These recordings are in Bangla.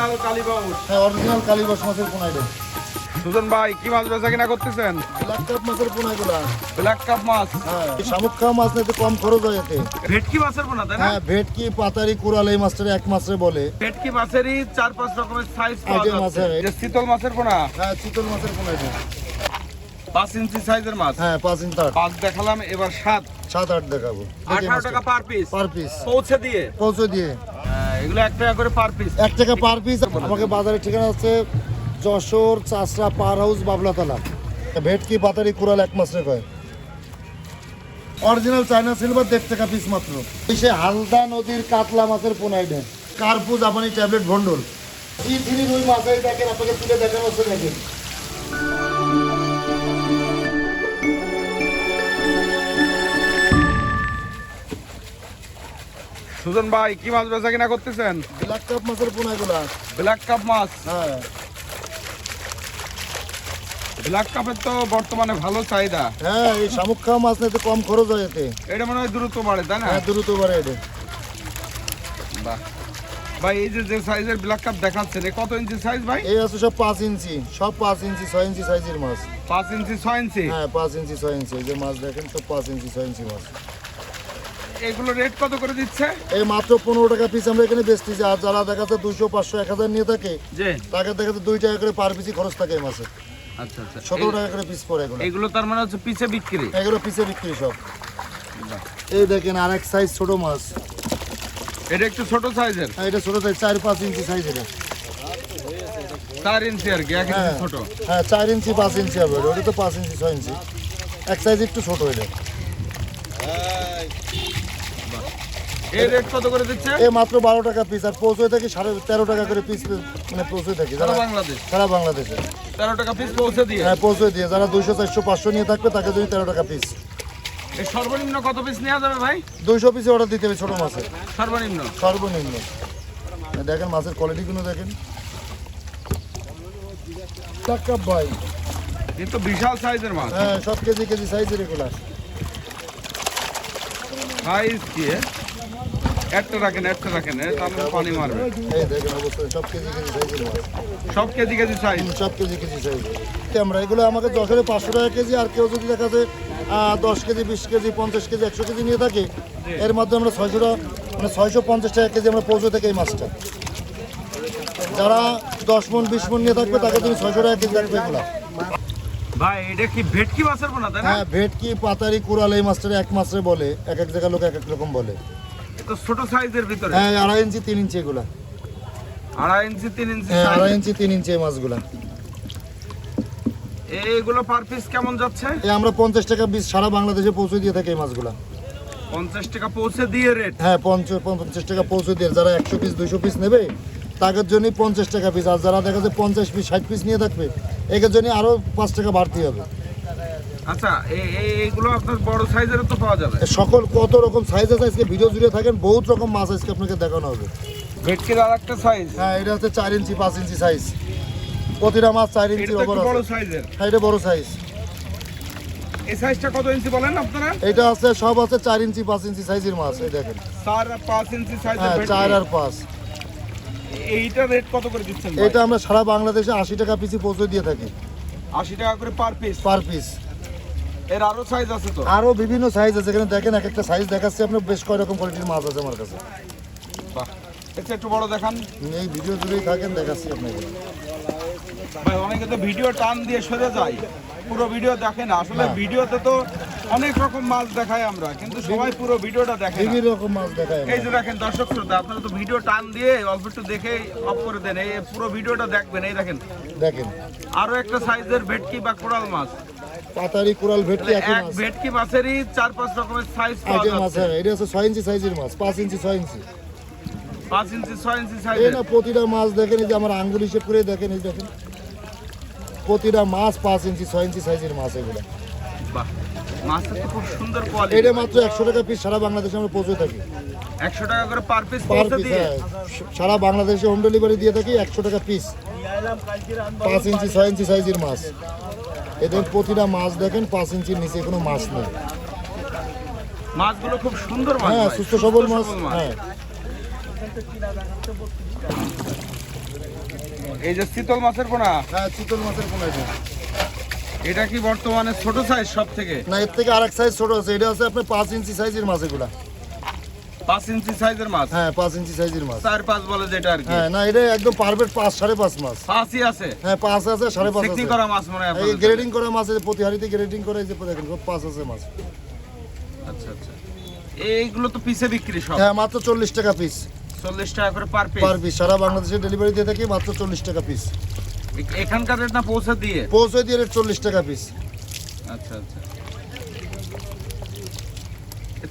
অরিজিনাল কালীবাউস হ্যাঁ অরিজিনাল মাছের পোনা এটা সুজন ভাই কি মাছ বেচা কিনা করতেছেন? ব্ল্যাক কাপ মাছের পোনা এগুলা ব্ল্যাক কাপ মাছ? হ্যাঁ শামুক খাওয়া মাছ নিতে কম খরচ হয় এতে। ভেটকি মাছের পোনা তাই না? হ্যাঁ ভেটকি পাতারি কুড়াল এই মাছটা এক মাসে বলে। ভেটকি মাছেরই চার পাঁচ রকমের সাইজ পাওয়া Item যাচ্ছে। আছে। এই যে শীতল মাছের পোনা? হ্যাঁ চিতল মাছের পোনা এটা পাঁচ ইঞ্চি সাইজের মাছ? হ্যাঁ পাঁচ ইঞ্চ পাঁচ দেখালাম এবার সাত। সাত আট দেখাবো। আঠারো টাকা পার পিস পার পিস পৌঁছে দিয়ে? পৌঁছে দিয়ে। এক টাকা পার পিস আমাকে বাজারের ঠিকানা হচ্ছে Jessore Chachra power house, Babla. Tala পাতারি কুড়াল এক মাসে কয়। অরিজিনাল চায়না সিলভার দেড় টাকা পিস মাত্র। এই সে হালদা নদীর কাতলা মাছের পোনাই দেন কার্পু জাপানি ট্যাবলেট ভন্ডল ই থ্রি রুই মাছ এই দেখেন আপনাকে তুলে দেখানো হচ্ছে দেখেন। সুজন ভাই কি মাছ বেচা কিনা করতেছেন? ব্ল্যাক কাপ মাছের পোনাগুলা ব্ল্যাক কাপ মাছ? হ্যাঁ। ব্ল্যাক কাপের তো বর্তমানে ভালো চাহিদা। হ্যাঁ এই শামুক খাওয়া মাছ নিতে কম খরচ হয় এতে। এটা মনে হয় দ্রুত বাড়ে তাই না? হ্যাঁ দ্রুত বাড়ে এটা বাহ। ভাই এই যে যে সাইজের ব্ল্যাক কাপ দেখাচ্ছেন এ কত ইঞ্চি সাইজ ভাই? এই আছে সব পাঁচ ইঞ্চি সব পাঁচ ইঞ্চি ছয় ইঞ্চি সাইজের মাছ। পাঁচ ইঞ্চি ছয় ইঞ্চি? হ্যাঁ পাঁচ ইঞ্চি ছয় ইঞ্চি এই যে মাছ দেখেন সব পাঁচ ইঞ্চি ছয় ইঞ্চি মাছ। এগুলো রেট কত করে দিচ্ছে? এই মাত্র পনেরো টাকা পিস আমরা এখানে বেচতেছি। আর যারা দেখাতে দুশো পাঁচশো এক হাজার নিয়ে থাকে তাকে দেখাতে দুই টাকা করে পার পিসি খরচ থাকে এই মাসে। আচ্ছা আচ্ছা। সতেরো টাকা করে পিস পড়ে এগুলো। এগুলো তার মানে হচ্ছে পিছে বিক্রি? এগুলো বিক্রি সব। এই দেখেন আর এক সাইজ ছোট মাছ। এটা একটু ছোট সাইজের হ্যাঁ, এটা ছোট সাইজ চার পাঁচ ইঞ্চি সাইজ এটা। চার ইঞ্চি আর কি এক ইঞ্চি হ্যাঁ। ছোট। হ্যাঁ চার ইঞ্চি পাঁচ ইঞ্চি হবে। ওটা তো পাঁচ ইঞ্চি ছয় ইঞ্চি। এক সাইজ একটু ছোট এটা। রেট কত করে দিচ্ছে? এই মাত্র বারো টাকা পিস আর পৌঁছে থাকি সাড়ে তেরো টাকা করে পিস মানে পৌঁছে থাকি। সারা বাংলাদেশ? সারা বাংলাদেশে। তেরো টাকা পিস পৌঁছে দিয়ে? হ্যাঁ পৌঁছে দিয়ে। যারা দুইশো চারশো পাঁচশো নিয়ে থাকবে তাকে যদি তেরো টাকা পিস সর্বনিম্ন কত পিস নেওয়া যাবে ভাই? দুইশো পিসে অর্ডার দিতে হবে ছোটো মাছের। সর্বনিম্ন? সর্বনিম্ন। দেখেন মাছের কোয়ালিটিগুলো দেখেন। টাকা ভাই কিন্তু বিশাল সাইজের মাছ। হ্যাঁ সব কেজি কেজি সাইজের এগুলা। সাইজ কি এ? একটা রাখেন একটা রাখেন তাহলে পানি মারবে এই দেখেন অবশ্যই সব কেজি কেজি সাইজের মাছ। সব কেজি কেজি সাইজ? সব কেজি কেজি সাইজের আমরা এগুলো আমাকে যশোরে পাঁচশো টাকা কেজি আর কেউ যদি দেখা যায় দশ কেজি বিশ কেজি পঞ্চাশ কেজি একশো কেজি নিয়ে থাকে এর মধ্যে আমরা ছয়শো মানে ছয়শো পঞ্চাশ টাকা কেজি আমরা পৌঁছে থাকি এই মাছটা। যারা দশ মন বিশ মন নিয়ে থাকবে তাকে তুমি ছয়শো টাকা কেজি রাখবে এগুলো। ভাই এটা কি ভেটকি মাছের পোনা তাই না? হ্যাঁ ভেটকি পাতারি কুড়াল এই মাছটা এক মাসে বলে এক এক জায়গার লোক এক এক রকম বলে। তো ছোট সাইজের ভিতরে? হ্যাঁ আড়াই ইঞ্চি তিন ইঞ্চি এগুলা। আড়াই ইঞ্চি তিন ইঞ্চি হ্যাঁ আড়াই ইঞ্চি তিন ইঞ্চি এই মাছগুলা। এইগুলো পার পিস কেমন যাচ্ছে? এই আমরা পঞ্চাশ টাকা বিশ সারা বাংলাদেশে পৌঁছে দিয়ে থাকি এই মাছগুলা। পঞ্চাশ টাকা পৌঁছে দিয়ে রেট হ্যাঁ পঞ্চাশ পঞ্চাশ টাকা পৌঁছে দিয়ে যারা একশো পিস দুইশো পিস নেবে তাদের জন্যই পঞ্চাশ টাকা পিস আর যারা দেখা যায় পঞ্চাশ পিস ষাট পিস নিয়ে থাকবে এদের জন্য আরও পাঁচ টাকা বাড়তি হবে। আচ্ছা এই- এই- এইগুলো আপনার বড় সাইজেরও তো পাওয়া যাবে। সকল কত রকম সাইজ আছে? আজকে ভিডিও জুড়ে থাকেন বহুত রকম মাছ আজকে আপনাকে দেখানো হবে। ভেটকির আর একটা সাইজ হ্যাঁ এটা হচ্ছে চার ইঞ্চি পাঁচ ইঞ্চি সাইজ প্রতিটা মাছ চার ইঞ্চি ওপর বড় সাইজের হ্যাঁ এটা বড় সাইজ এই সাইজটা কত ইঞ্চি বলেন আপনারা? এটা আছে সব আছে চার ইঞ্চি পাঁচ ইঞ্চি সাইজের মাছ এই দেখেন। চার আর পাঁচ ইঞ্চি সাইজের হ্যাঁ চার আর পাঁচ। এইটা রেট কত করে দিচ্ছেন এটা আমরা সারা বাংলাদেশে আশি টাকা পিসি পৌঁছে দিয়ে থাকি। আশি টাকা করে পার পিস পার পিস এর আরও সাইজ আছে তো। আরও বিভিন্ন সাইজ আছে। এখানে দেখেন এক একটা সাইজ দেখাচ্ছে আপনার বেশ কয় রকম কোয়ালিটির মাছ আছে আমার কাছে। বাহ। এটা একটু বড় দেখান। এই ভিডিও জুড়েই থাকেন দেখাচ্ছি আপনাকে। ভাই অনেকে তো ভিডিও টান দিয়ে সরে যায়। পুরো ভিডিও দেখে না। আসলে ভিডিওতে তো অনেক রকম মাছ দেখাই আমরা কিন্তু সবাই পুরো ভিডিওটা দেখে বিভিন্ন রকম মাছ দেখায় এই যে দেখেন দর্শক শ্রোতা আপনারা তো ভিডিও টান দিয়ে অল্প একটু দেখে অফ করে দেন। এই পুরো ভিডিওটা দেখবেন। এই দেখেন। দেখেন। আরও একটা সাইজের ভেটকি বা কোরাল মাছ। পাতারি কুড়াল ভেটকি একই এক মাছ। ভেটকি মাছেরই চার পাঁচ রকমের সাইজ পাওয়া আইটেম মাছ যাচ্ছে হ্যাঁ এটা হচ্ছে ছয় ইঞ্চি সাইজের মাছ পাঁচ ইঞ্চি ছয় ইঞ্চি। পাঁচ ইঞ্চি ছয় ইঞ্চি এই না প্রতিটা মাছ দেখেন এই যে আমার আঙ্গুল হিসেব করে দেখেন এই দেখেন। প্রতিটা মাছ পাঁচ ইঞ্চি ছয় ইঞ্চি সাইজের মাছ এগুলো। বাহ মাছটা তো খুব সুন্দর কোয়ালিটি এটা মাত্র একশো টাকা পিস সারা বাংলাদেশে আমরা পৌঁছে থাকি। একশো টাকা করে পার পিস পার পৌঁছে পিস দিয়ে। সারা বাংলাদেশে হোম ডেলিভারি দিয়ে থাকি একশো টাকা পিস পাঁচ ইঞ্চি ছয় ইঞ্চি সাইজের মাছ। এদের প্রতিটা মাছ দেখেন পাঁচ ইঞ্চির নিচে কোনো মাছ নেই। মাছগুলো খুব সুন্দর মাছ হ্যাঁ সুস্থ সবল মাছ হ্যাঁ। এই যে শীতল মাছের পোনা? হ্যাঁ চিতল মাছের পোনা এটা এটা কি বর্তমানে ছোট সাইজ সব থেকে না এর থেকে আরেক সাইজ ছোট আছে এটা আছে আপনার পাঁচ ইঞ্চি সাইজের মাছ এগুলা। পাঁচ ইঞ্চি সাইজের মাছ? হ্যাঁ পাঁচ ইঞ্চি সাইজের মাছ। চার পাঁচ বলে যেটা আর কি। হ্যাঁ না এটা একদম পারফেক্ট পাঁচ সাড়ে পাঁচ মাছ। পাঁচই আছে? হ্যাঁ পাঁচ আছে সাড়ে পাঁচ চেকনি করা মাছ মনে হয় এই গ্রেডিং করা মাছ আছে প্রতি গ্রেডিং করে যে দেখেন সব পাঁচ আছে মাছ। আচ্ছা আচ্ছা। এইগুলো তো পিসে বিক্রি সব? হ্যাঁ মাত্র চল্লিশ টাকা পিস চল্লিশ টাকা করে পার পিস পার পিস সারা বাংলাদেশে ডেলিভারি দিয়ে থাকি মাত্র চল্লিশ টাকা পিস এখানকার রেট না পৌঁছে দিয়ে? পৌঁছে দিয়ে রেট চল্লিশ টাকা পিস আচ্ছা আচ্ছা।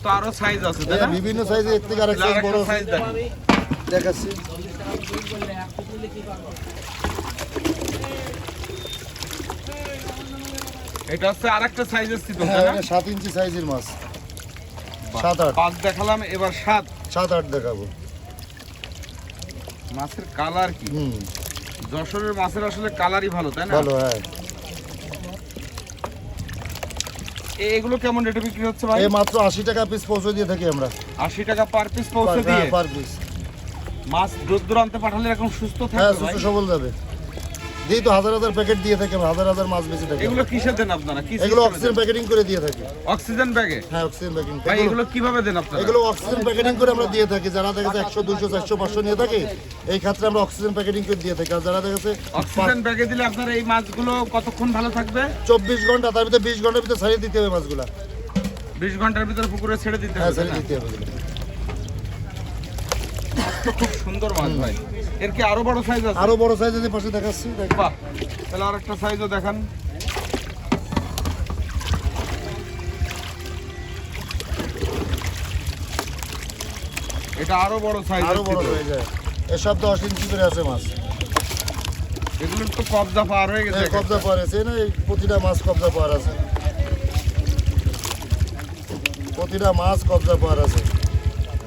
তো আরও সাইজ আছে তাই না? বিভিন্ন সাইজে এর থেকে আরেক সাইজ বড়। সাইজ দেখাচ্ছি। এটা হচ্ছে আরেকটা সাইজের হ্যাঁ সাত ইঞ্চি সাইজের মাছ। সাত আট। পাঁচ দেখালাম এবার সাত। সাত আট দেখাবো। মাছের কালার কি? হুম। যশোরের মাছের আসলে কালারই ভালো তাই না? ভালো হ্যাঁ এ- এগুলো কেমন রেটে বিক্রি হচ্ছে ভাই? এই মাত্র আশি টাকা পিস পৌঁছে দিয়ে থাকি আমরা। আশি টাকা পার পিস পৌঁছে দিয়ে? পার পিস মাছ দূর দূরান্তে পাঠালে এরকম সুস্থ হ্যাঁ থাকবে হ্যাঁ সুস্থ সবল যাবে। দিই তো হাজার হাজার প্যাকেট দিয়ে থাকি আমরা হাজার হাজার মাছ বেঁচে থাকি। এগুলো কিসে দেন আপনারা? কি এগুলো অক্সিজেন প্যাকেটিং করে দিয়ে থাকি। অক্সিজেন ব্যাগে হ্যাঁ অক্সিজেন প্যাকেটিং ভাই এগুলো কীভাবে দেন আপনারা? এগুলো অক্সিজেন প্যাকেটিং করে আমরা দিয়ে থাকি। যারা দেখা যাচ্ছে একশো দুশো চারশো পাঁচশো নিয়ে থাকে এই ক্ষেত্রে আমরা অক্সিজেন প্যাকেটিং করে দিয়ে থাকি। আর যারা দেখা যাচ্ছে অক্সিজেন ব্যাগে দিলে আপনার এই মাছগুলো কতক্ষণ ভালো থাকবে? চব্বিশ ঘণ্টা তার ভিতরে বিশ ঘণ্টার ভিতরে ছাড়িয়ে দিতে হবে মাছগুলা। বিশ ঘণ্টার ভিতরে পুকুরে ছেড়ে দিতে হ্যাঁ হবে তাই না? দিতে হবে। তো খুব সুন্দর মাছ ভাই। এর কি আরও বড় সাইজ আছে? আরও বড় সাইজের পাশে দেখাচ্ছি দেখ। বাহ তাহলে আরেকটা সাইজও দেখান। এটা আরও বড় সাইজ আরও বড় সাইজ এসব দশ ইঞ্চি করে আছে মাছ। এগুলোর তো কবজা পার হয়ে গেছে হ্যাঁ, কবজা পাওয়ার আছে না প্রতিটা মাছ কবজা পাওয়ার আছে। প্রতিটা মাছ কবজা পাওয়ার আছে।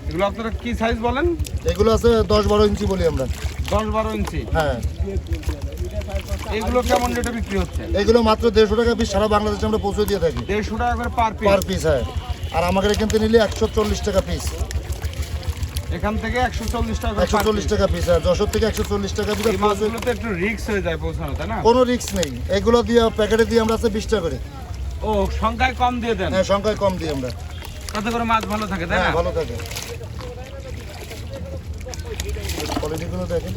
এগুলো আপনারা কি সাইজ বলেন? এগুলো আছে দশ বারো ইঞ্চি বলি আমরা। দশ বারো ইঞ্চি? হ্যাঁ। এগুলো কেমন রেটে বিক্রি হচ্ছে? এগুলো মাত্র দেড়শো টাকা পিস সারা বাংলাদেশে আমরা পৌঁছে দিয়ে থাকি। দেড়শো টাকা করে পার পিস পার পিস হ্যাঁ। আর আমাদের এখান থেকে নিলে একশো চল্লিশ টাকা পিস এখান থেকে একশো চল্লিশ টাকা একশো চল্লিশ টাকা পিস যশোর থেকে একশো চল্লিশ টাকা পিস মাছগুলোতে একটু রিস্ক হয়ে যায় পৌঁছানো তাই না? কোনো রিস্ক নেই। এগুলো দিয়ে প্যাকেটে দিয়ে আমরা আছে বিশ টাকা করে। ও সংখ্যায় কম দিয়ে দেন? হ্যাঁ সংখ্যায় কম দিই আমরা। তাতে করে মাছ ভালো থাকে তাই না? হ্যাঁ ভালো থাকে। কোয়ালিটিগুলো দেখেন।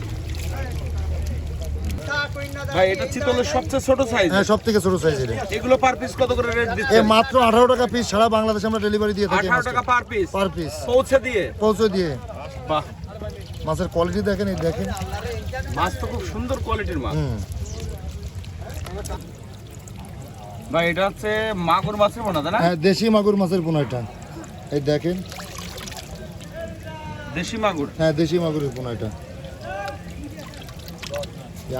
ভাই এটা চিতলের সবচেয়ে ছোট সাইজ হ্যাঁ সব ছোট সাইজ এটা এগুলো পার পিস কত করে রেট এ দিচ্ছেন মাত্র আঠারো টাকা পিস সারা বাংলাদেশে আমরা ডেলিভারি দিয়ে থাকি আঠারো টাকা পার পিস পার পিস পৌঁছে দিয়ে। পৌঁছে দিয়ে। বাহ। মাছের কোয়ালিটি দেখেন এই দেখেন। মাছ তো খুব সুন্দর কোয়ালিটির মাছ। ভাই এটা হচ্ছে মাগুর মাছের বোনা তাই না? হ্যাঁ দেশি মাগুর মাছের পোনাটা এই দেখেন। দেশি মাগুর। হ্যাঁ দেশি মাগুরের পোনাটা এই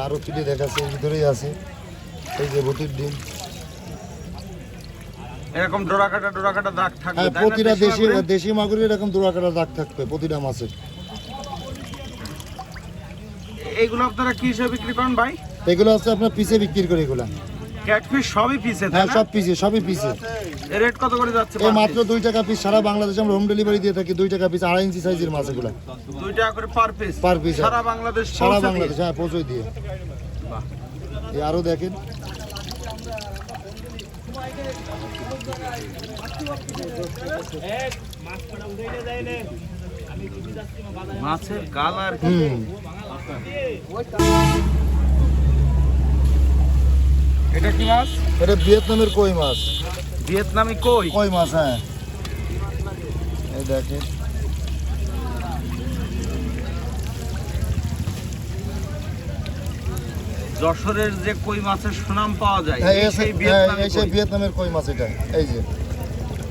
আরও তুলে দেখাচ্ছে এর ভিতরেই আছে। এই যে ভুটির ডিম। এরকম ডোরা কাটা ডোরা কাটা দাগ থাকবে হ্যাঁ প্রতিটা দেশি মাগুরে? দেশি মাগুরের এরকম দাগ থাকবে প্রতিটা মাছের। এইগুলো আপনারা কি হিসেবে বিক্রি করেন ভাই? এগুলো আছে আপনার পিসে বিক্রি করে এগুলা। ক্যাটফিশ সবই পিসে হ্যাঁ সব পিসে সবই পিসে এর রেট কত করে যাচ্ছে এই মাত্র piece? দুই টাকা পিস সারা বাংলাদেশে আমরা হোম ডেলিভারি দিয়ে থাকি দুই টাকা পিস আড়াই ইঞ্চি সাইজের মাছ এগুলা। দুই টাকা করে পার পিস Per piece, সারা বাংলাদেশ সারা। বাংলাদেশ হ্যাঁ পৌঁছে দিয়ে। বাহ। এই আরও দেখেন। মাছের কালার হুম। এটা কি মাছ? এটা ভিয়েতনামের কই মাছ? ভিয়েতনামি কই? কই মাছ হ্যাঁ। এই দেখেন। যশোরের যে কই মাছের সুনাম পাওয়া যায় হ্যাঁ সেই হ্যাঁ, এই সেই। ভিয়েতনামের কই মাছ এটা? এই যে।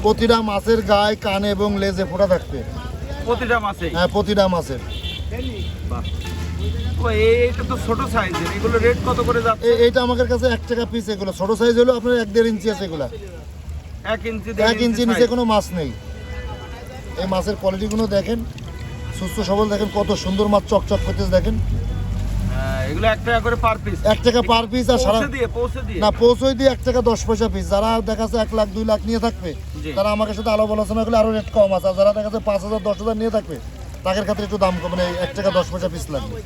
প্রতিটা মাছের গায়ে কানে এবং লেজে ফোটা থাকবে প্রতিটা মাছে হ্যাঁ প্রতিটা মাছের। ও এইটা তো ছোট সাইজের এগুলো রেট কত করে যাচ্ছে? এইটা আমাদের কাছে এক টাকা পিস এগুলো। ছোট সাইজ হলো আপনার এক দেড় ইঞ্চি আছে এগুলা। এক ইঞ্চি দেড় এক ইঞ্চি নিচে কোনো মাছ নেই। এই মাছের কোয়ালিটিগুলো দেখেন। সুস্থ সবল দেখেন। কত সুন্দর মাছ চকচক করতেছে দেখেন। হ্যাঁ, এগুলো এক টাকা করে পার পিস এক টাকা পার পিস আর সারা পৌঁছে দিয়ে পৌঁছে দিয়ে। না দিয়ে এক টাকা দশ পয়সা পিস যারা দেখা যাচ্ছে এক লাখ দুই লাখ নিয়ে থাকবে তারা আমাকে সাথে আলো আলোচনা করলে আরও রেট কম আছে। আর যারা দেখা যাচ্ছে পাঁচ হাজার দশ হাজার নিয়ে থাকবে তাদের ক্ষেত্রে একটু দাম মানে এক টাকা দশ পয়সা পিস লাগবে।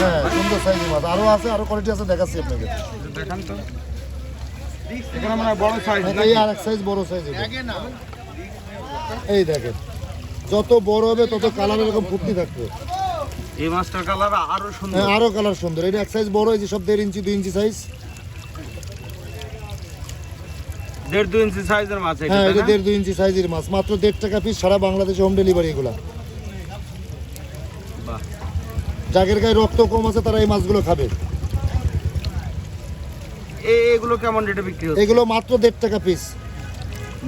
হ্যাঁ সুন্দর সাইজের মাছ। আরও আছে আরও কোয়ালিটি আছে দেখাচ্ছি আপনাকে। দেখান তো। বড় সাইজ এই আর এক সাইজ বড় সাইজ এই দেখেন যত বড় হবে তত কালার এরকম ফুটনি থাকবে। এই মাছটার কালার আরও সুন্দর। হ্যাঁ আরও কালার সুন্দর। এটা এক সাইজ বড় এই যে সব দেড় ইঞ্চি দুই ইঞ্চি সাইজ দেড় দুই ইঞ্চি সাইজের মাছ হ্যাঁ এটা দেড় দুই ইঞ্চি সাইজের মাছ। মাত্র দেড় টাকা পিস সারা বাংলাদেশে হোম ডেলিভারি এগুলা। যাদের গায়ে রক্ত কম আছে তারা এই মাছগুলো খাবে। এগুলো কেমন রেটে বিক্রি হচ্ছে? এগুলো মাত্র দেড় টাকা পিস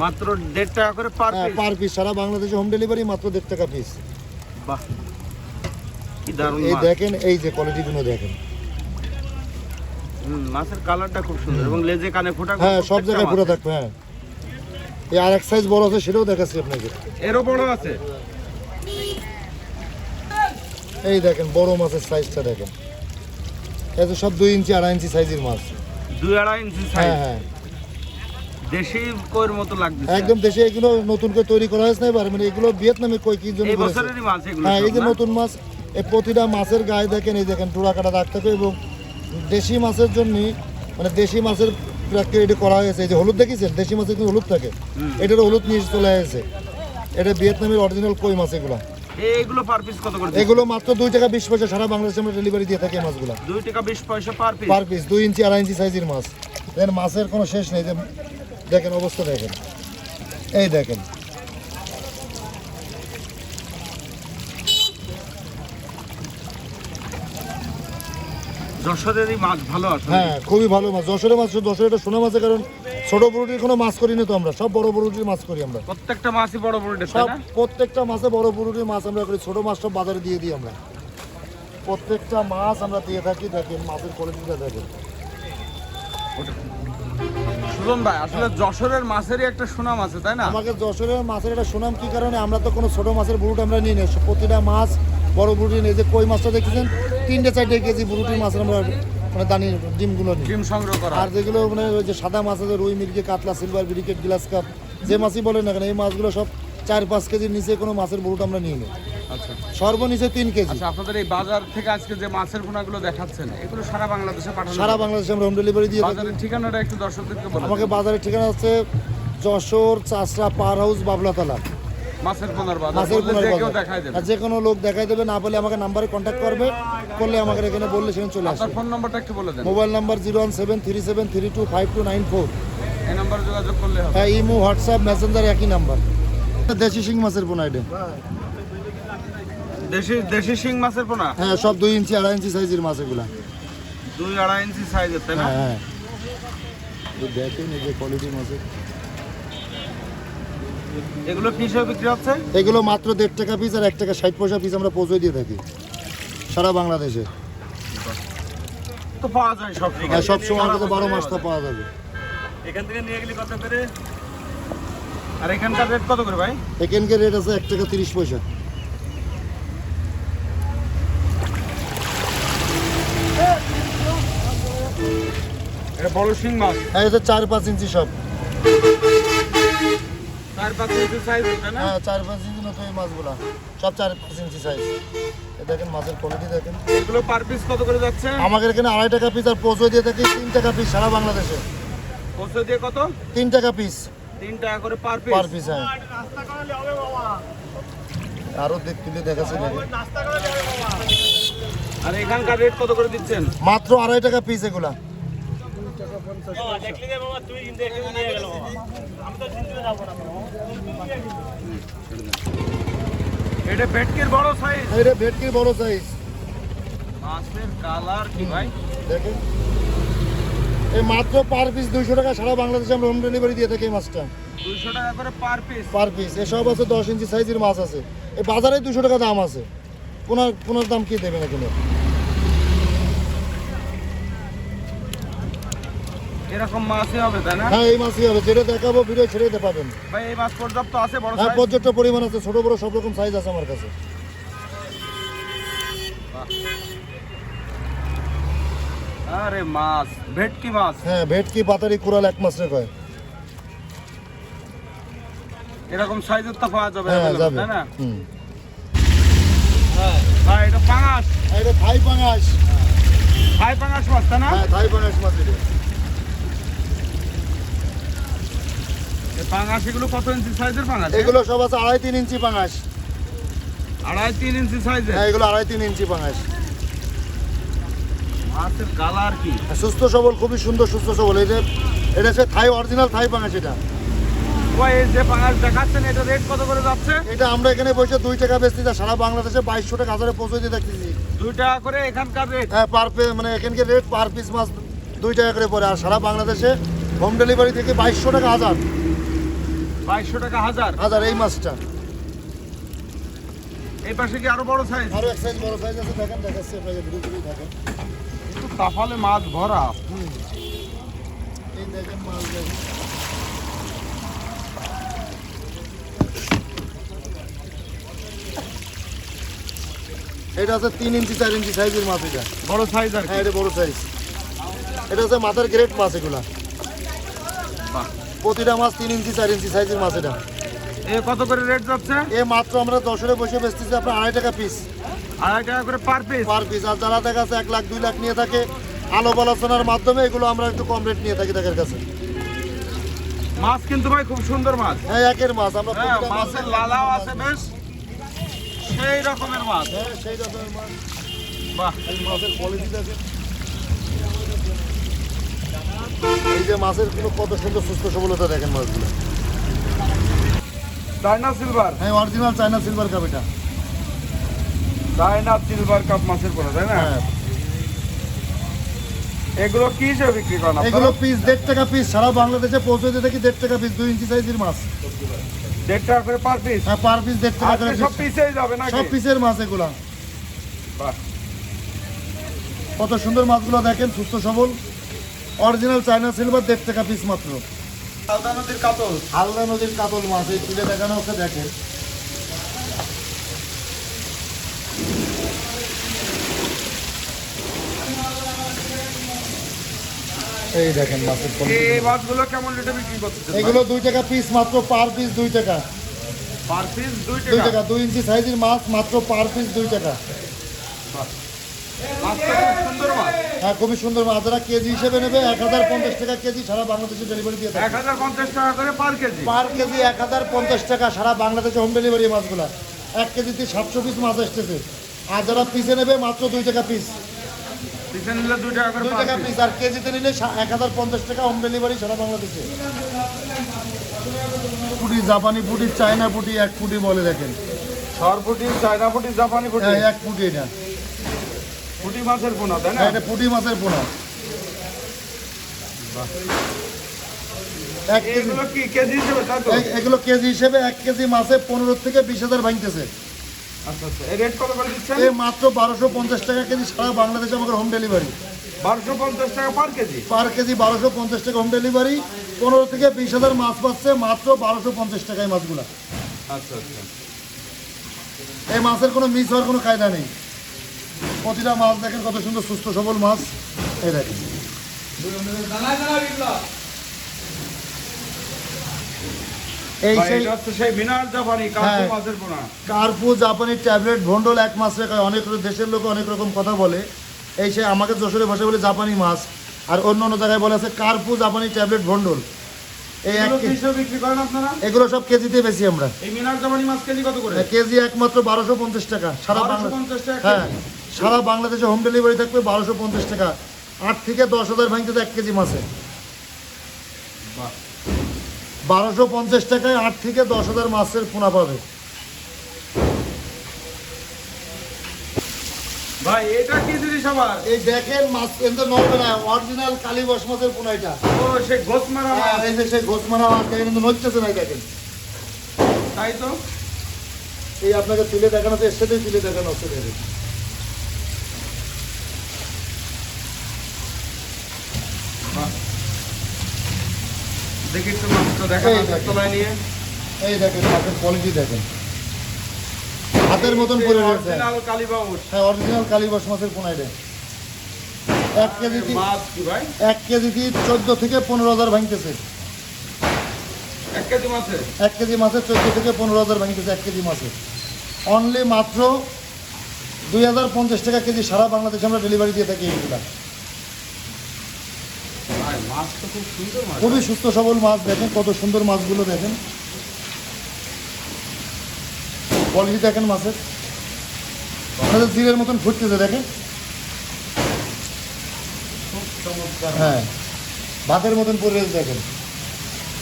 মাত্র দেড় টাকা করে পার হ্যাঁ পিস পার পিস সারা বাংলাদেশে হোম ডেলিভারি মাত্র দেড় টাকা পিস বাহ। কি দারুণ এই দেখেন এই যে কোয়ালিটিগুলো দেখেন। মাছের কালারটা খুব সুন্দর এবং লেজে কানে ফোটা হ্যাঁ সব জায়গায় পুরো থাকবে হ্যাঁ। এই আর এক সাইজ বড় আছে সেটাও দেখাচ্ছি আপনাকে। এরও বড় আছে? এই দেখেন বড় মাছের সাইজটা দেখেন। এই সব দুই ইঞ্চি আড়াই ইঞ্চি সাইজের মাছ। দুই আড়াই ইঞ্চি হ্যাঁ সাইজ হ্যাঁ। দেশি কইয়ের মতো লাগছে একদম দেশে এগুলো নতুন করে তৈরি করা হয়েছে না এবার? মানে এগুলো ভিয়েতনামে কই কি জন্য এই বছরেরই মাছ এগুলো হ্যাঁ এই যে নতুন মাছ এই প্রতিটা মাছের গায়ে দেখেন এই দেখেন টুরা কাটা দাগ থাকে এবং দেশি মাছের জন্য মানে দেশি মাছের এটি করা হয়েছে। এই যে হলুদ দেখেছেন? দেশি মাছের কিন্তু হলুদ থাকে। এটার হলুদ নিয়ে চলে আসছে এটা ভিয়েতনামের অরিজিনাল কই মাছ এগুলো? এইগুলো পার পিস কত করে এগুলো মাত্র দুই টাকা বিশ পয়সা। সারা বাংলাদেশে আমরা ডেলিভারি দিয়ে থাকি মাছগুলো। দুই টাকা বিশ পয়সা পার পিস পার পিস দুই ইঞ্চি আড়াই ইঞ্চি সাইজের মাছ। দেখেন মাছের কোনো শেষ নেই। যে দেখেন অবস্থা দেখেন। এই দেখেন। যশোরেরই মাছ ভালো আছে হ্যাঁ খুবই ভালো মাছ। যশোরের মাছ যশোরের এটা সোনা মাছের কারণ ছোট বড়টির কোনো মাছ করি না তো আমরা। সব বড় বড়টির মাছ করি আমরা। প্রত্যেকটা মাছই বড় বড় সব প্রত্যেকটা মাছে বড় বড়টির মাছ আমরা করি। ছোট মাছ সব বাজারে দিয়ে দিই আমরা। প্রত্যেকটা মাছ আমরা দিয়ে থাকি দেখেন মাছের কোয়ালিটিটা দেখেন। সুজন ভাই আসলে যশোরের মাছেরই একটা সুনাম আছে তাই না? আমাকে যশোরের মাছের একটা সুনাম কি কারণে? আমরা তো কোনো ছোট মাছের বুরুট আমরা নিই না। প্রতিটা মাছ বড় বুরুটি নিই যে কই মাছটা দেখেছেন? তিনটে চারটে কেজি বুরুটির মাছের আমরা মানে দানি ডিমগুলো নিই। ডিম সংগ্রহ করা আর যেগুলো মানে ওই যে সাদা মাছ আছে রুই মির্গে কাতলা সিলভার ব্রিকেট গ্লাস কাপ যে মাছই বলেন না কেন এই মাছগুলো সব চার পাঁচ কেজির নিচে কোনো মাছের বুরুট আমরা নিয়ে নিই আচ্ছা। সর্বনিচে তিন কেজি। আচ্ছা আপনাদের এই বাজার থেকে আজকে যে মাছের গুণাগুলো দেখাচ্ছেন এগুলো সারা বাংলাদেশে পাঠানো সারা বাংলাদেশে আমরা হোম ডেলিভারি দিয়ে বাজারের ঠিকানাটা একটু দর্শকদেরকে বলুন আমাকে বাজারের ঠিকানা হচ্ছে যশোর চাষরা পার হাউস বাবলাতলা। মাছের পোনার বাজার যে কোনো লোক দেখাই দেবে না বলে আমাকে নাম্বারে কন্ট্যাক্ট করবে করলে আমাকে এখানে বললে সেখানে চলে আসবে। ফোন নম্বরটা একটু বলে দেন। Mobile number zero one seven three seven three two five two nine four. এই নাম্বারে যোগাযোগ করলে হবে। হ্যাঁ ইমো হোয়াটসঅ্যাপ মেসেঞ্জার একই নাম্বার। দেশি শিং মাছের পোনা এটা। দেশি দেশি শিং মাছের পোনা? হ্যাঁ সব দুই ইঞ্চি আড়াই ইঞ্চি সাইজের মাছ এগুলা। দুই আড়াই ইঞ্চি সাইজের তাই না? হ্যাঁ হ্যাঁ। দেখেন এই যে কোয়ালিটি মাছের। এগুলো কি হিসেবে বিক্রি হচ্ছে? এগুলো মাত্র দেড় টাকা পিস আর এক টাকা ষাট পয়সা পিস আমরা পৌঁছে দিয়ে থাকি। সারা বাংলাদেশে। তো পাওয়া যায় সব সব সময় আমাদের বারো মাসটা পাওয়া যাবে। এখান থেকে নিয়ে গেলে কত করে? আর এখানকার রেট কত করে ভাই? এখানকার রেট আছে এক টাকা তিরিশ পয়সা। এটা বড় শিং মাছ। হ্যাঁ এটা চার পাঁচ ইঞ্চি সব। চার পাঁচ ইঞ্চি সাইজ না? হ্যাঁ চার পাঁচ ইঞ্চি মতো এই মাছগুলা। সব চার পাঁচ ইঞ্চি সাইজ দেখেন মাছের কোয়ালিটি দেখেন। এগুলো পার পিস কত করে যাচ্ছে? আমাদের এখানে আড়াই টাকা পিস আর পৌঁছে দিয়ে থাকি তিন টাকা পিস সারা বাংলাদেশে। পৌঁছে দিয়ে কত? তিন টাকা পিস তিন টাকা করে পার পিস পার পিস হ্যাঁ। আরও দেখ তুলে দেখাচ্ছে আর এখানকার রেট কত করে দিচ্ছেন? মাত্র আড়াই টাকা পিস এগুলা। এটা ভেটকির বড় সাইজ এটা ভেটকির বড় সাইজ মাছের কালার কি ভাই? দেখেন। এই মাত্র পার পিস দুইশো টাকা সারা বাংলাদেশে আমরা হোম ডেলিভারি দিয়ে থাকি মাছটা। দুইশো টাকা করে পার পিস পার পিস এসব আছে দশ ইঞ্চি সাইজের মাছ আছে। এই বাজারে দুশো টাকা দাম আছে। কোনার কোনার দাম কি দেবে না কিনে এরকম মাছই হবে তাই না? হ্যাঁ এই মাছই হবে। যেটা দেখাবো ভিডিও ছেড়ে দিতে পাবেন ভাই এই মাছ পর্যাপ্ত আছে বড় হ্যাঁ পর্যাপ্ত পরিমাণ আছে ছোট বড় সব রকম সাইজ আছে আমার কাছে। আরে মাছ ভেটকি মাছ। হ্যাঁ ভেটকি কুড়াল এক মাছ রে কয় এরকম সাইজের তো পাওয়া যাবে হ্যাঁ তাই না? এটা পাঙাশ। পাঙাশ। থাই পাঙাশ মাছ তাই না? হ্যাঁ থাই পাঙাশ মাছ এটা। পাঙাশ এগুলো কত ইঞ্চি সাইজের পাঙাশ এগুলো সব আছে আড়াই তিন ইঞ্চি পাঙাশ আড়াই তিন ইঞ্চি সাইজের হ্যাঁ এগুলো আড়াই তিন ইঞ্চি পাঙাশ মাছের কালার কি? সুস্থ সবল খুবই সুন্দর সুস্থ সবল। এই যে এটা হচ্ছে থাই অরিজিনাল থাই পাঙাশ এটা। যে পাঙাশ দেখাচ্ছেন এটা রেট কত করে যাচ্ছে? এটা আমরা এখানে বসে দুই টাকা বেচতে সারা বাংলাদেশে বাইশশো টাকা হাজারে পৌঁছে দিয়ে দেখতেছি। দুই টাকা করে এখানকার রেট হ্যাঁ পার মানে এখানকার রেট পার পিস মাছ দুই টাকা করে পড়ে আর সারা বাংলাদেশে হোম ডেলিভারি থেকে বাইশশো টাকা হাজার। বাইশশো টাকা হাজার। হাজার এই মাছটা। এই পাশে কি আরও বড় সাইজ আরও এক সাইজ বড় সাইজ আছে দেখেন দেখাচ্ছে আপনাকে ভিডিও ভিডিও দেখেন। তাফালে মাছ ভরা। এই দেখেন মাছ দেখেন। এটা আছে তিন ইঞ্চি চার ইঞ্চি সাইজের মাছ এটা। বড় সাইজ আর হ্যাঁ এটা বড় সাইজ এটা হচ্ছে মাথার গ্রেট মাছ এগুলা। বাহ। প্রতিটা মাছ তিন ইঞ্চি চার ইঞ্চি সাইজের মাছ এটা। এ কত করে রেট যাচ্ছে? এ মাত্র আমরা দশরে বসে বেচতেছি আপনার আড়াই টাকা পিস আড়াই টাকা করে পার পিস পার পিস আর যারা দেখা যাচ্ছে এক লাখ দুই লাখ নিয়ে থাকে আলো আলোচনার মাধ্যমে এগুলো আমরা একটু কম রেট নিয়ে থাকি তাদের কাছে। মাছ কিন্তু ভাই খুব সুন্দর মাছ। হ্যাঁ একের মাছ আমরা হ্যাঁ মাছের মাছে- লালাও আছে বেশ। সেই রকমের মাছ। হ্যাঁ সেই রকমের মাছ। বাহ। মাছের কোয়ালিটি দেখেন। এই যে মাছের কোনো কত সুন্দর সুস্থ সবলতা দেখেন মাছগুলো। চায়না সিলভার হ্যাঁ অরিজিনাল চায়না সিলভার কাপ এটা। চায়না সিলভার কাপ মাছের পোনা তাই না? হ্যাঁ। এগুলো কি হিসেবে বিক্রি করেন এগুলো এগুলো পিস দেড় টাকা পিস সারা বাংলাদেশে পৌঁছে দিয়ে থাকি দেড় টাকা পিস দুই ইঞ্চি সাইজের মাছ। দেড় টাকা করে পার পিস হ্যাঁ পার পিস দেড় টাকা করে সব। পিসেই যাবে নাকি? সব পিসের মাছ এগুলা। কত সুন্দর মাছগুলো দেখেন সুস্থ সবল। অরিজিনাল চায়না সিলভার দেড় টাকা পিস মাত্র। হালদা নদীর কাতল। হালদা নদীর কাতল মাছ এই তুলে দেখানো হচ্ছে দেখেন। এই দেখেন মাছের এই মাছগুলো কেমন রেটে বিক্রি করতেছেন এগুলো দুই টাকা পিস মাত্র পার পিস দুই টাকা। পার পিস টাকা? ইঞ্চি সাইজের মাছ মাত্র পার পিস দুই টাকা মাছটা খুব সুন্দর মাছ হ্যাঁ খুবই সুন্দর মাছ। যারা কেজি হিসেবে নেবে এক হাজার পঞ্চাশ টাকা কেজি সারা বাংলাদেশে ডেলিভারি দিয়ে এক হাজার পঞ্চাশ টাকা করে পার কেজি। পার কেজি এক হাজার পঞ্চাশ টাকা সারা বাংলাদেশে হোম ডেলিভারি মাছগুলা। এক কেজিতে সাতশো পিস মাছ আসতেছে। আর যারা পিসে নেবে মাত্র দুই টাকা পিস পিসে নিলে দুই টাকা দুই টাকা পিস আর কেজিতে নিলে এক হাজার পঞ্চাশ টাকা হোম ডেলিভারি সারা বাংলাদেশে। পুটি জাপানি পুটি চায়না পুটি এক পুটি বলে দেখেন। সর ফুটি চায়না ফুটি জাপানি ফুটি হ্যাঁ এক পুটি এটা। ফুটি মাছের পোনা তাই না? হ্যাঁ, এটা পুটি মাছের পোনা। এগুলো কেজি হিসেবে এক কেজি মাছে পনেরো থেকে বিশ হাজার ভাঙতেছে। আচ্ছা আচ্ছা। এই মাত্র বারোশো পঞ্চাশ টাকা কেজি সারা বাংলাদেশে আমাদের হোম ডেলিভারি বারোশো পঞ্চাশ টাকা পার কেজি? পার কেজি বারোশো পঞ্চাশ টাকা হোম ডেলিভারি পনেরো থেকে বিশ হাজার মাছ পাচ্ছে মাত্র বারোশো পঞ্চাশ টাকায় মাছগুলো। আচ্ছা আচ্ছা। এই মাছের কোনো মিস হওয়ার কোনো কায়দা নেই। প্রতিটা মাছ দেখেন কত সুন্দর সুস্থ সবল মাছ। এই দেখেন। এই সেই মিনার জাপানি হ্যাঁ। কার্পু জাপানি ট্যাবলেট ভন্ডল এক মাছ রেখা অনেক দেশের লোক অনেক রকম কথা বলে। এই সে আমাকে যশোরের ভাষায় বলে জাপানি মাছ। আর অন্য অন্য জায়গায় বলে আছে কার্পু জাপানি ট্যাবলেট ভন্ডল এই এক এগুলো কি কে- হিসেবে বিক্রি করেন আপনারা? এগুলো সব কেজিতে বেশি আমরা। এই মিনার জাপানি মাছ কেজি কত করে? কেজি একমাত্র বারোশো পঞ্চাশ টাকা সারা বাংলা হ্যাঁ। সারা বাংলাদেশে হোম ডেলিভারি থাকবে বারোশো পঞ্চাশ টাকা। আট থেকে দশ হাজার ভাঙতে এক কেজি মাছে বাহ। বারোশো পঞ্চাশ টাকায় আট থেকে দশ হাজার মাছের পোনা পাবে। ভাই এটা কি জিনিস আবার? এই দেখেন মাছ কিন্তু নড়বে না অরিজিনাল কালীবাস মাছের পোনা এটা। ও সেই গোস মারা হ্যাঁ, মাছ এই সেই ঘোষমারা মাছ দেখেন কিন্তু নড়তেছে না দেখেন। তাই তো? এই আপনাকে তুলে দেখানো তো এর সাথেই তুলে দেখানো হচ্ছে দেখি একটু মাছটা দেখা এই মাছের দেখেন। তলায় নিয়ে। এই দেখেন মাছের কোয়ালিটি দেখেন। হাতের মতন পরে রয়েছে। হ্যাঁ অরিজিনাল কালীবাস মাছের পোনা এটা এক মাছ চোদ্দ থেকে পনেরো হাজার ভাঙতেছে। এক কেজি মাছে এক কেজি মাছের চোদ্দ থেকে পনেরো হাজার ভাঙতেছে এক কেজি মাছের। অনলি মাত্র দুই হাজার পঞ্চাশ টাকা কেজি সারা বাংলাদেশে আমরা ডেলিভারি দিয়ে থাকি এইগুলা মাছ তো খুব সুন্দর মাছ। খুবই সুস্থ সবল মাছ দেখেন কত সুন্দর মাছগুলো দেখেন। কোয়ালিটি দেখেন মাছের। আমাদের জিরের মতন ফুটতেছে দেখেন। খুব চমৎকার হ্যাঁ ভাতের মতন পরিবেশ দেখেন।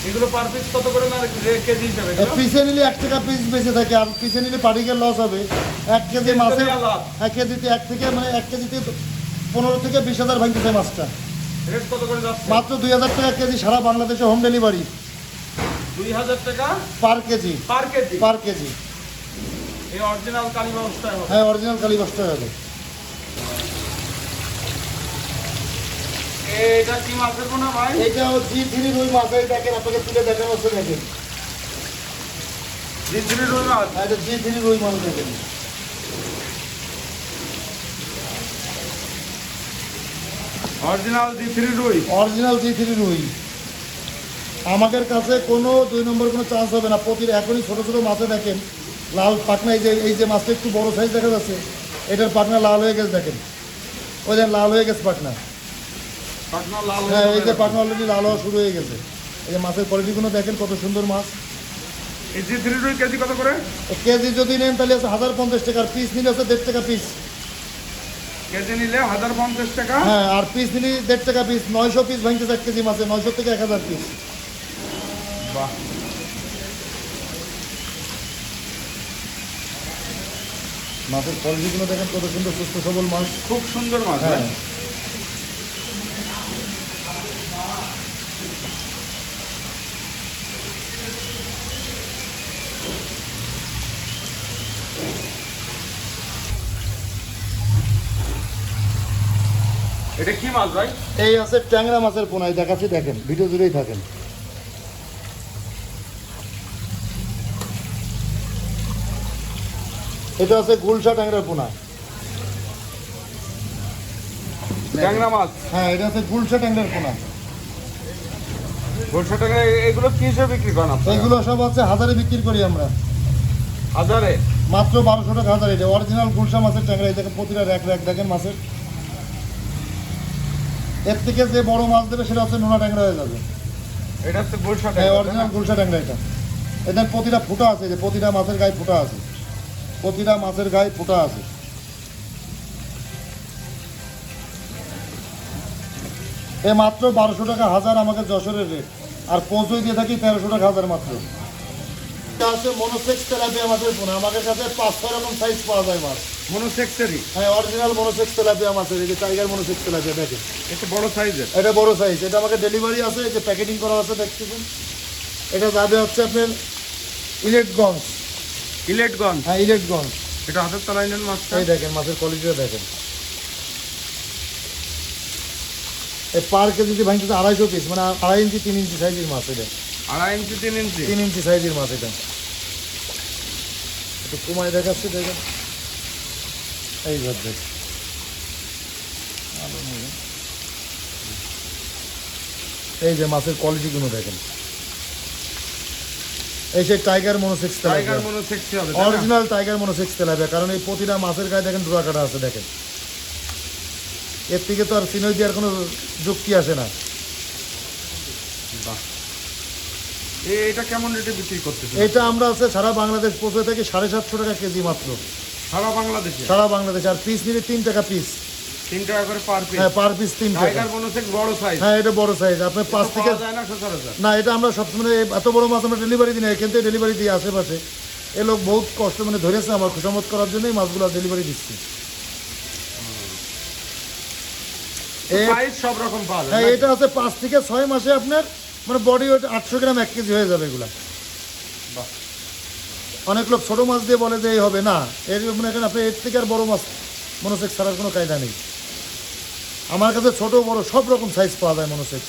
এগুলো পার পিস কত করে না কেজি হিসাবে পিসে নিলে এক টাকা পিস বেঁচে থাকে আর পিসে নিলে লস হবে। এক কেজি মাছের এক কেজিতে এক থেকে মানে এক কেজিতে পনেরো থেকে বিশ হাজার ভাঙতেছে মাছটা। রেট কত করে যাচ্ছে? মাত্র দুই হাজার টাকা কেজি সারা বাংলাদেশে হোম ডেলিভারি। দুই হাজার টাকা per KG. Per KG? Per KG. এই অরিজিনাল হবে? হ্যাঁ অরিজিনাল কালী বস্তা হবে। এটা কি মাছের পোনা ভাই? এইটা জি থ্রি রুই মাছ এই দেখেন আপনাকে তুলে দেখানো হচ্ছে দেখেন। জিঞ্জিরি রুই মাছ? হ্যাঁ, এটা জি থ্রি রুই মাছ দেখেন। অরিজিনাল জি থ্রি রুই। অরিজিনাল জি থ্রি রুই। আমাদের কাছে কোনো দুই নম্বর কোনো চান্স হবে না। প্রতির এখনই ছোটো ছোটো মাছে দেখেন লাল পাকনা এই যে এই যে মাছটা একটু বড় সাইজ দেখা যাচ্ছে এটার পাকনা লাল হয়ে গেছে দেখেন। ওই দেখেন লাল হয়ে গেছে পাকনা পাটনা লাল হ্যাঁ এই যে পাকনা অলরেডি লাল হওয়া শুরু হয়ে গেছে। এই যে মাছের কোয়ালিটিগুলো দেখেন কত সুন্দর মাছ। এই জি থ্রি রুই কেজি কত করে? কেজি যদি নেন তাহলে আছে হাজার পঞ্চাশ টাকা আর পিস নিলে আছে দেড় টাকা পিস কেজি নিলে হাজার পঞ্চাশ টাকা। হ্যাঁ আর পিস নিলে দেড় টাকা পিস নয়শো পিস ভাঙতে এক কেজি মাছে নয়শো থেকে এক হাজার পিস বাহ। মাছের কোয়ালিটিগুলো দেখেন কত সুন্দর সুস্থ সবল মাছ। খুব সুন্দর মাছ হ্যাঁ। মাছ ভাই? এই আছে ট্যাংরা মাছের পোনায় দেখাচ্ছি দেখেন ভিডিও জুড়েই থাকেন। এটা আছে গুলশা ট্যাংরার পোনা। ট্যাংরা মাছ? হ্যাঁ এটা আছে গুলশা ট্যাংরার পোনা। টাকা এ- এগুলো কি হিসেবে বিক্রি করেন এগুলো সব আছে হাজারে বিক্রি করি আমরা। হাজারে? মাত্র বারোশো টাকা হাজার এটা অরিজিনাল গুলশা মাছের ট্যাংরা এই দেখেন প্রতিটা র্যাক র্যাক দেখেন মাছের। এর থেকে যে বড় মাছ দেবে সেটা হচ্ছে নোনা ট্যাংরা হয়ে যাবে। এটা হচ্ছে দেড়শো হ্যাঁ অরিজিনাল গুলশা ট্যাংরা এটা। এটা প্রতিটা ফুটা আছে যে প্রতিটা মাছের গায়ে ফুটা আছে। প্রতিটা মাছের গায়ে ফুটা আছে। এ মাত্র বারোশো টাকা হাজার আমাকে যশোরের রেট আর পৌঁছই দিয়ে থাকি তেরোশো টাকা হাজার মাত্র। এটা আছে মনোসেক্স তেলাপিয়া মাছের পোনা। আমাদের কাছে পাঁচ ছয় রকম সাইজ পাওয়া যায় মাছ। মনোসেক্সেরই। হ্যাঁ অরিজিনাল মনোসেক্স তেলাপিয়া মাছের এই যে টাইগার মনোসেক্স তেলাপিয়া দেখেন। একটু বড় সাইজের। এটা বড় সাইজ এটা আমাকে ডেলিভারি আছে যে প্যাকেটিং করা আছে দেখতেছেন? এটা যাবে হচ্ছে আপনার ইলেটগঞ্জ ইলেটগঞ্জ হ্যাঁ ইলেটগঞ্জ এটা হাতের তলায় নেন মাছটা। এই দেখেন মাছের কোয়ালিটিটা দেখেন। এই পার কেজিতে ভাঙতে আড়াইশো পিস মানে আড়াই ইঞ্চি তিন ইঞ্চি সাইজের মাছ এটা। আড়াই ইঞ্চি তিন ইঞ্চি? তিন ইঞ্চি সাইজের মাছ এটা। একটু কুমায় দেখাচ্ছি দেখেন। এই ঘর দেখ। এই যে মাছের কোয়ালিটিগুলো দেখেন। এই সেই টাইগার মনোসেক্স টাইগার মনোসেক্সি হবে অরিজিনাল টাইগার মনোসেক্স তেলাপিয়া কারণ এই প্রতিটা মাছের গায়ে দেখেন ডোরা কাটা আছে দেখেন। এর থেকে তো আর সিনই দেওয়ার কোনো যুক্তি আসে না। বাহ। এটা কেমন রেটে বিক্রি করতেছে এটা আমরা আছে সারা বাংলাদেশ পৌঁছে থাকি সাড়ে সাতশো টাকা কেজি মাত্র। সারা বাংলাদেশে? সারা বাংলাদেশ। আর পিস নিলে তিন টাকা পিস তিন টাকা করে পার পিস হ্যাঁ পার পিস তিন টাকা। বড় সাইজ হ্যাঁ এটা বড় সাইজ আপনার পাঁচ থেকে না এটা আমরা সবসময় এত বড় মাছ আমরা ডেলিভারি দিই না। এখান ডেলিভারি দিই আশেপাশে। এ লোক বহুত কষ্ট মানে ধরেছে আমার খুশামত করার জন্যই মাছগুলো ডেলিভারি দিচ্ছি। সব রকম পাওয়া যায়। হ্যাঁ এটা আছে পাঁচ থেকে ছয় মাসে আপনার মানে বডি ওয়েট আটশো গ্রাম এক কেজি হয়ে যাবে এগুলা। বাহ। অনেক লোক ছোটো মাছ দিয়ে বলে যে এই হবে, না। এর মনে করেন আপনি এর থেকে আর বড়ো মাছ মনোসেক ছাড়ার কোনো কায়দা নেই। আমার কাছে ছোটো, বড়ো সব রকম সাইজ পাওয়া যায় মনোসেক্স।